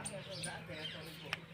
Yeah, I'm not going to go that bad for the book.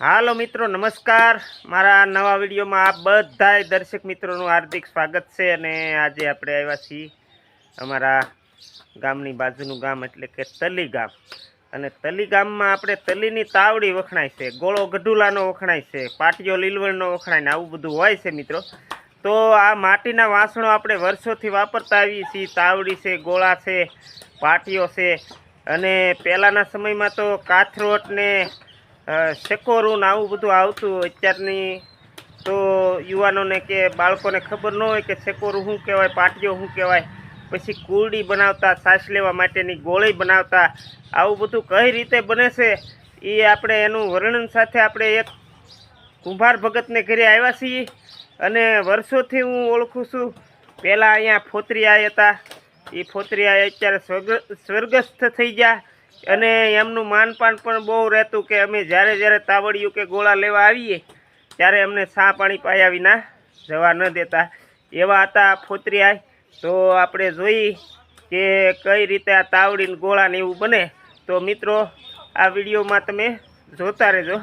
હાલો મિત્રો, નમસ્કાર. મારા નવા વિડીયોમાં આપ બધાય દર્શક મિત્રોનું હાર્દિક સ્વાગત છે અને આજે આપણે આવ્યા છીએ અમારા ગામની બાજુનું ગામ એટલે કે તલી ગામ. અને તલી ગામમાં આપણે તલીની તાવડી વખણાય છે, ગોળો ગઢુલાનો વખણાય છે, પાટિયો લીલવણનો વખણાય ને આવું બધું હોય છે મિત્રો. તો આ માટીના વાસણો આપણે વર્ષોથી વાપરતા આવીએ છીએ. તાવડી છે, ગોળા છે, પાટિયો છે. અને પહેલાંના સમયમાં તો કાથરોટ ને શેકોરું આવું બધું આવતું અત્યારની, તો યુવાનોને કે બાળકોને ખબર ન હોય કે શેકોરું શું કહેવાય પાટીઓ શું કહેવાય. પછી કુરડી બનાવતા શ્વાસ લેવા માટેની ગોળી બનાવતા, આવું બધું કઈ રીતે બને છે? એ આપણે એનું વર્ણન સાથે આપણે એક કુંભાર ભગતને ઘરે આવ્યા છીએ અને વર્ષોથી હું ઓળખું છું. પહેલાં અહીંયા ફોતરીયા હતા. એ ફોતરીયા અત્યારે સ્વર્ગ, સ્વર્ગસ્થ થઈ ગયા. અને એમનું માનપાન પણ બહુ રહેતું કે અમે જ્યારે જ્યારે તાવડિયું કે ગોળા લેવા આવીએ, ત્યારે અમને સા પાણી પાયા વિના જવા ન દેતા. એવા હતા ફોતરિયા તો આપણે જોઈ કે કઈ રીતે આ તાવડીને ગોળાને એવું બને. તો મિત્રો, આ વિડીયોમાં તમે જોતા રહેજો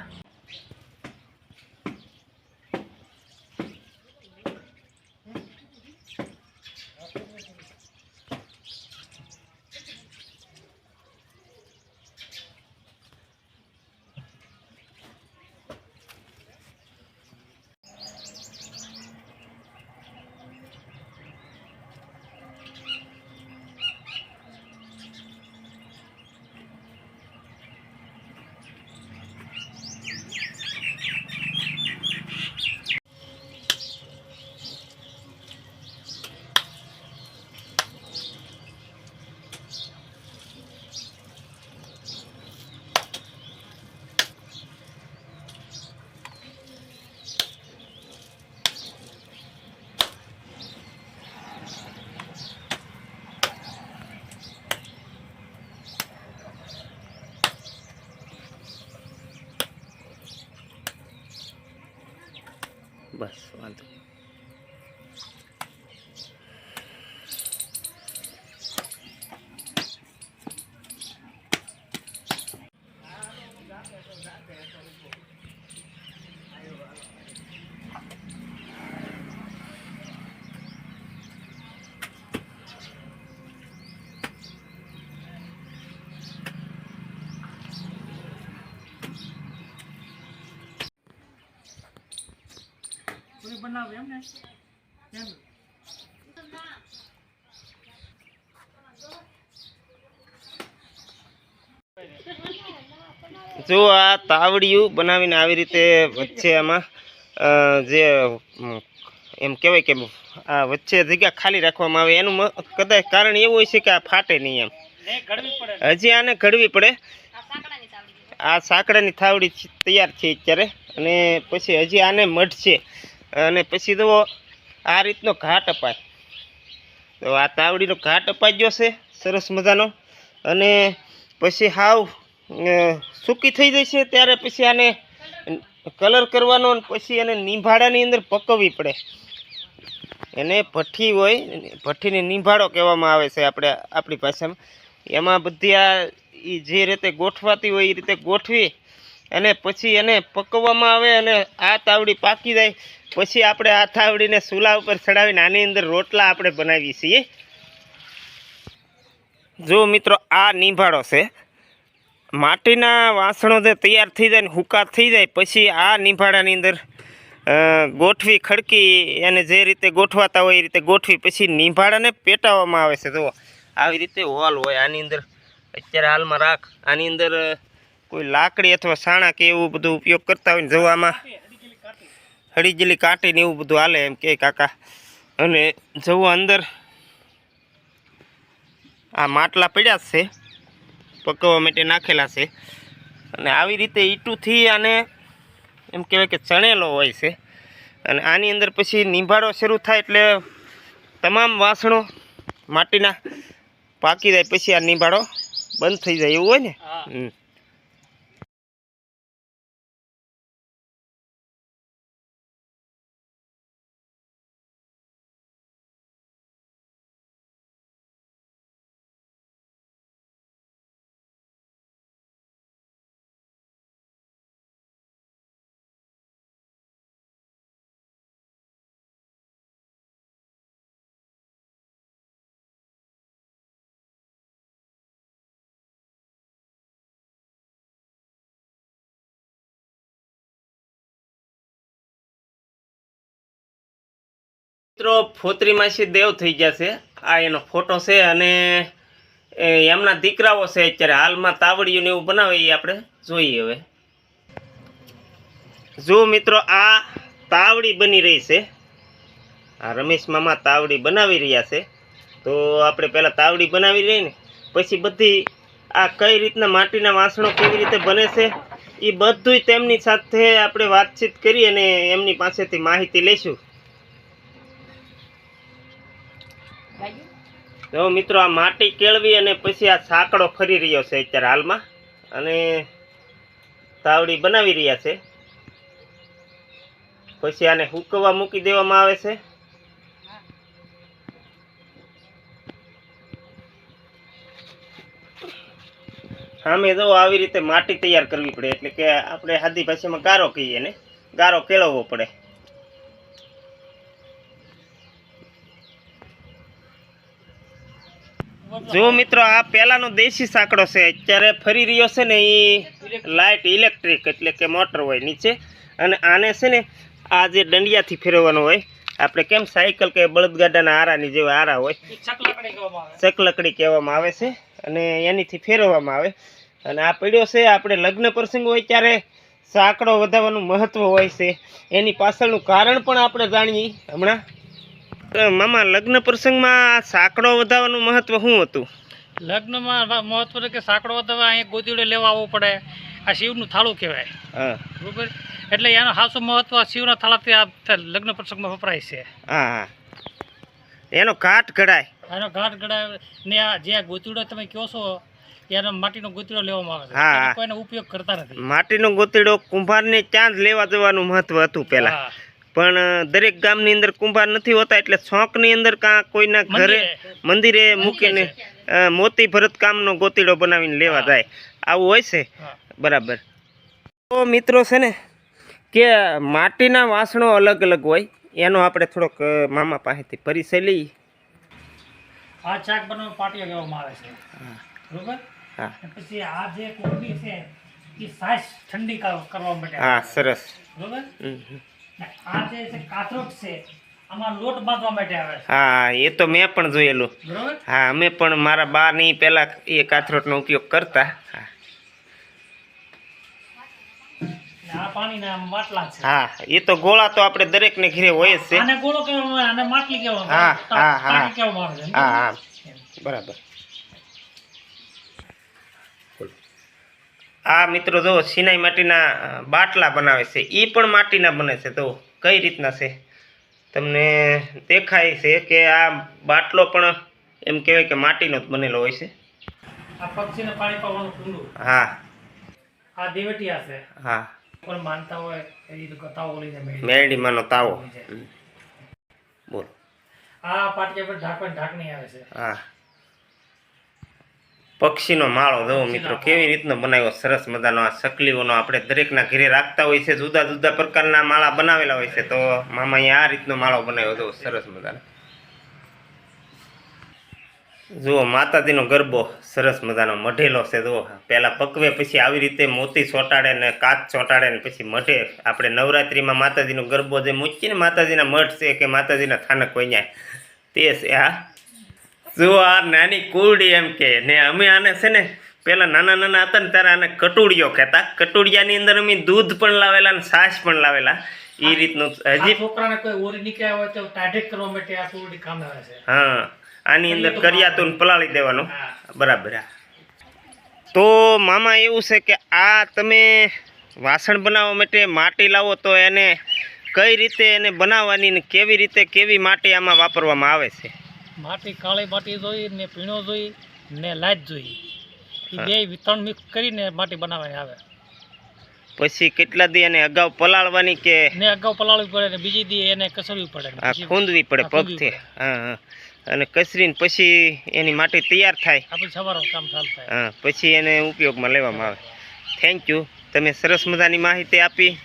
બસ વાંધો નહીં. પૂરી બનાવે એમ ને? એમ. જો આ તાવડિયું બનાવીને આવી રીતે વચ્ચે આમાં જે એમ કહેવાય કે આ વચ્ચે જગ્યા ખાલી રાખવામાં આવે એનું મ- કદાચ કારણ એવું હોય છે કે આ ફાટે નહીં એમ. ને ઘડવી પડે હજી આને ઘડવી પડે. આ સાંકડાની થાવડી તૈયાર છે અત્યારે અને પછી હજી આને મઢશે અને પછી જુઓ, આ રીતનો ઘાટ અપાય. તો આ તાવડીનો ઘાટ અપાઈ ગયો છે, સરસ મજાનો. અને પછી હાવ સૂકી થઈ જશે ત્યારે પછી આને કલર કરવાનો અને પછી એને નિંભાડાની અંદર પકવવી પડે. એને ભઠ્ઠી હોય, ભઠ્ઠીને નિંભાડો કહેવામાં આવે છે આપણે, આપણી ભાષામાં. એમાં બધી આ જે રીતે ગોઠવાતી હોય એ રીતે ગોઠવી અને પછી એને પકવવામાં આવે અને આ તાવડી પાકી જાય. પછી આપણે આ થાવડીને ચૂલા ઉપર ચડાવીને આની અંદર રોટલા આપણે બનાવીએ છીએ. જો મિત્રો, આ નિભાળો છે. માટીના વાસણો જે તૈયાર થઈ જાય ને હુકા થઈ જાય, પછી આ નિભાળાની અંદર ગોઠવી, ખડકી એને જે રીતે ગોઠવાતા હોય એ રીતે ગોઠવી, પછી નિભાળાને પેટાવવામાં આવે છે. જુઓ, આવી રીતે હોલ હોય, આની અંદર અત્યારે હાલમાં રાખ, આની અંદર કોઈ લાકડી અથવા સાણા કે એવું બધું ઉપયોગ કરતા હોય ને જવામાં હળીજેલી કાંટી ને એવું બધું હાલે એમ કે કાકા. અને જવું અંદર આ માટલા પડ્યા છે પકવવા માટે નાખેલા છે. અને આવી રીતે ઈંટુથી આને એમ કહેવાય કે ચણેલો હોય છે. અને આની અંદર પછી નિંભાળો શરૂ થાય એટલે તમામ વાસણો માટીના પાકી જાય પછી આ નિંભાળો બંધ થઈ જાય એવું હોય ને? મિત્રો ફોતરી માસી દેવ થઈ ગયા છે. આ એનો ફોટો છે અને એમના દીકરાઓ છે અત્યારે. હાલમાં તાવડિયું એવું બનાવે એ આપણે જોઈએ હવે. જો મિત્રો, આ તાવડી બની રહી છે. આ રમેશ મામા તાવડી બનાવી રહ્યા છે. તો આપણે પહેલાં તાવડી બનાવી રહી ને, પછી બધી આ કઈ રીતના માટીના વાસણો કેવી રીતે બને છે એ બધુંય તેમની સાથે આપણે વાતચીત કરી અને એમની પાસેથી માહિતી લઈશું. જો મિત્રો આ માટી કેળવી અને પછી આ સાંકડો ફરી રહ્યો છે અત્યારે હાલમાં. અને તાવડી બનાવી રહ્યા છે. પછી આને હુકવવા મૂકી દેવામાં આવે છે. સામે જો આવી રીતે માટી તૈયાર કરવી પડે, એટલે કે આપણે સાદી ભાષામાં ગારો કહીએ ને, ગારો કેળવવો પડે. જો મિત્રો આ પહેલાનો દેશી સાંકડો છે અત્યારે ફરી રહ્યો છે ને એ લાઇટ ઇલેક્ટ્રિક એટલે કે મોટર હોય નીચે. અને આને છે ને આ જે દંડિયાથી ફેરવવાનો હોય આપણે કેમ સાયકલ કે બળદગાડાના આરાની જેવા આરા હોય ચકલાકડી કહેવામાં આવે. છે અને એનીથી ફેરવવામાં આવે. અને આ પડ્યો છે આપણે લગ્ન પ્રસંગ હોય ત્યારે સાંકડો વધારવાનું મહત્વ હોય છે. એની પાછળનું કારણ પણ આપણે જાણીએ હમણાં. મામા લગ્ન પ્રસંગમાં સાંકડો વધારવાનું મહત્વ શું હતું? લગ્નમાં મહત્વ કે સાંકડો વધારવા અહીંયા ગોદીડે લેવા આવવું પડે. આ શિવનું થાળું કહેવાય. બરોબર? એટલે એનો ખાસું મહત્વ શિવના થાળાથી આ લગ્ન પ્રસંગમાં વપરાય છે. હા એનો ઘાટ ઘડાય. એનો ઘાટ ઘડાય. ને આ જે ગોતીડો તમે કહો છો એનો માટીનો ગોતીડો લેવામાં આવે છે. કોઈને ઉપયોગ કરતા નથી. માટીનો ગોતીડો કુંભારને જ લેવા જવાનું મહત્વ હતું પહેલા. પણ દરેક ગામની અંદર કુંભાર નથી હોતા એટલે શોખની અંદર કાં કોઈના ઘરે મંદિરે. મૂકીને મોતી ભરત કામનો ગોતીડો બનાવીને લેવા જાય. આવું હોય છે? બરાબર. તો મિત્રો છે ને કે માટીના વાસણો અલગ અલગ હોય એનો આપણે થોડોક મામા પાસેથી પરિચય લઈએ. આ ચાક બનાવવા પાટિયા કહેવામાં આવે છે. બરોબર? હા. પછી આ જે કોબી છે એ સાઈઝ ઠંડી કરવા માટે હા સરસ. બરોબર? આ જે છે છે આમાં લોટ બાંધવા માટે આવે છે. હા એ તો મેં પણ જોયેલું. હા અમે પણ મારા બાની પેલા એ કાથરોટનો ઉપયોગ કરતા. હા. ને આ પાણીના માટલા છે. હા એ તો ગોળા તો આપણે દરેકને ઘરે હોય છે. આને ગોળો કહેવામાં આવે આને માટલી કહેવામાં હા, આવે હા, હા. હા બરાબર. આ મિત્રો જો સિનાઈ માટીના બાટલા બનાવે છે એ પણ માટીના બને છે. તો કઈ રીતના છે? તમને દેખાય છે કે આ બાટલો પણ એમ કહેવાય કે માટીનો જ બનેલો હોય છે. આ પક્ષીને પાણી પાવાનું કુંડું. હા. આ દેવટિયા છે. હા. પણ માનતા હોય એ રીતે તાવો લઈને મેલડી મેરડીમાંનો તાવો. બોલ બોલો. આ પાટિયા પર ઢાંકણ ઢાંકણી આવે છે. હા. પક્ષીનો માળો જો મિત્રો કેવી રીતનો બનાવ્યો? સરસ મજાનો આ સકલીઓનો આપણે દરેકના ઘરે રાખતા હોય છે જુદા જુદા પ્રકારના માળા બનાવેલા હોય છે તો મામા અહીંયા આ રીતનો માળો બનાવ્યો જો સરસ મજાનો. જુઓ માતાજીનો ગરબો સરસ મજાનો મઢેલો છે જુઓ. પહેલાં પકવે પછી આવી રીતે મોતી ચોંટાડે ને કાચ ચોંટાડે ને પછી મઢે. આપણે નવરાત્રિમાં માતાજીનો ગરબો જે મૂકીને માતાજીના મઠ છે કે માતાજીના થાનક હોય તે છે આ જો આ નાની કુરડી એમ કે. ને અમે આને છે ને પેલા નાના નાના હતા ને ત્યારે આને કટુડિયો કહેતા. કટુડિયાની અંદર અમે દૂધ પણ લાવેલા અને છાશ પણ લાવેલા. એ રીતનું હજી છોકરાને કોઈ ઓરી નીકળ્યા હોય તો ટાઢેક કરવા માટે આ કુરડી કામ આવે છે. હા આની અંદર કરિયાતું પલાળી દેવાનું. બરાબર તો મામા એવું છે કે આ તમે વાસણ બનાવવા માટે માટી લાવો તો એને કઈ રીતે એને બનાવવાની ને કેવી રીતે કેવી માટી આમાં વાપરવામાં આવે છે? માટી કાળી માટી જોઈ ને પીણો જોઈ ને લાજ જોઈ. એ બે ત્રણ મિક્સ કરીને માટી બનાવવાની આવે. પછી કેટલા દી એને અગાઉ પલાળવાની કે? ને અગાઉ પલાળવી પડે ને બીજી દી એને કસરવી પડે આ ખૂંદવી પડે પગથી. હા હા. અને કસરીને પછી એની માટી તૈયાર થાય. આપણે સવારનું કામ ચાલુ થાય. હા પછી એને ઉપયોગમાં લેવામાં આવે. થેન્ક યુ તમે સરસ મજાની માહિતી આપી.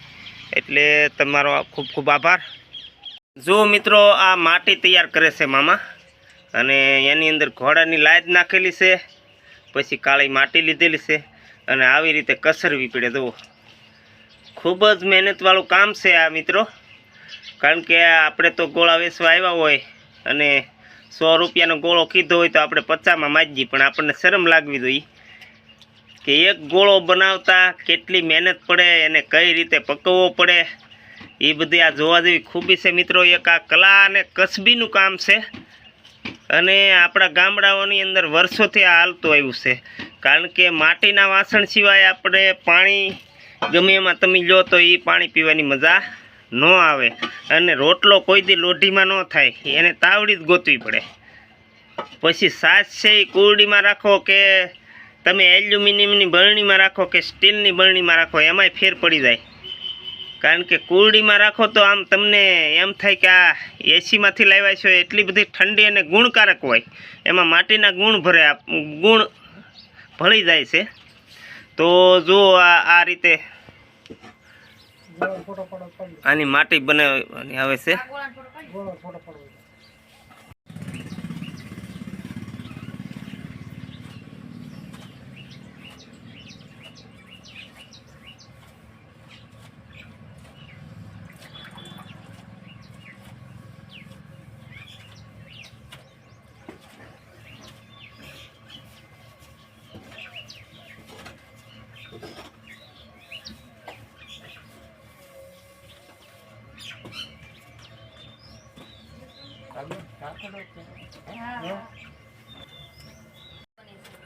એટલે તમારો ખૂબ ખૂબ આભાર. જો મિત્રો આ માટી તૈયાર કરે છે મામા. અને એની અંદર ઘોડાની લાજ નાખેલી છે, પછી કાળી માટી લીધેલી છે અને આવી રીતે કસરવી પડે, જુઓ. ખૂબ જ મહેનતવાળું કામ છે આ, મિત્રો. કારણ કે આપણે તો ગોળા વેચવા આવ્યા હોય અને સો રૂપિયાનો ગોળો કીધો હોય તો આપણે પચામાં માજી પણ આપણને શરમ લાગવી જોઈએ કે એક ગોળો બનાવતા કેટલી મહેનત પડે, એને કઈ રીતે પકવવો પડે, એ બધી આ જોવા જેવી ખૂબી છે, મિત્રો. એક આ કલા અને કસબીનું કામ છે. અને આપણા ગામડાઓની અંદર વર્ષોથી આ હાલતું આવ્યું છે. કારણ કે માટીના વાસણ સિવાય આપણે પાણી ગમે એમાં તમે લો તો એ પાણી પીવાની મજા ન આવે. અને રોટલો કોઈ દી લોઢીમાં ન થાય, એને તાવડી જ ગોતવી પડે. પછી સાસ છે એ કુરડીમાં રાખો કે તમે એલ્યુમિનિયમની બરણીમાં રાખો કે સ્ટીલની બરણીમાં રાખો, એમાંય ફેર પડી જાય. કારણ કે કુરડીમાં રાખો તો આમ તમને એમ થાય કે આ એસીમાંથી લાવ્યા છો એટલી બધી ઠંડી અને ગુણકારક હોય. એમાં માટીના ગુણ ભરે ગુણ ભળી જાય છે. તો જો આ આ રીતે આની માટી બનાવવાની આવે છે.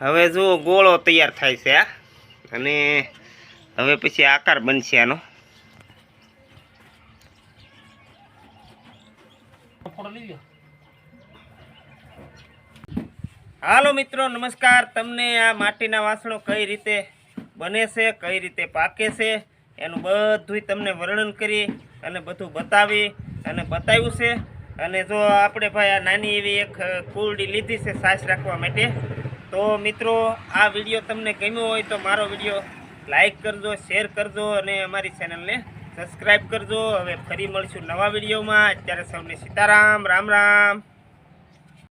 હવે જુઓ ગોળો તૈયાર થાય છે આ અને હવે પછી આકાર બનશે આનો. હાલો મિત્રો, નમસ્કાર. તમને આ માટીના વાસણો કઈ રીતે બને છે, કઈ રીતે પાકે છે, એનું બધું તમને વર્ણન કરી અને બધું બતાવી અને બતાવ્યું છે. અને જો આપણે ભાઈ આ નાની એવી એક કુરડી લીધી છે સાસ રાખવા માટે, તો મિત્રો આ વીડિયો તમને ગમ્યો હોય તો મારો વીડિયો લાઈક કરજો, શેર કરજો અને અમારી ચેનલને સબસ્ક્રાઈબ કરજો. હવે ફરી મળશું નવા વિડીયોમાં. અત્યારે સૌને સીતારામ, રામ રામ.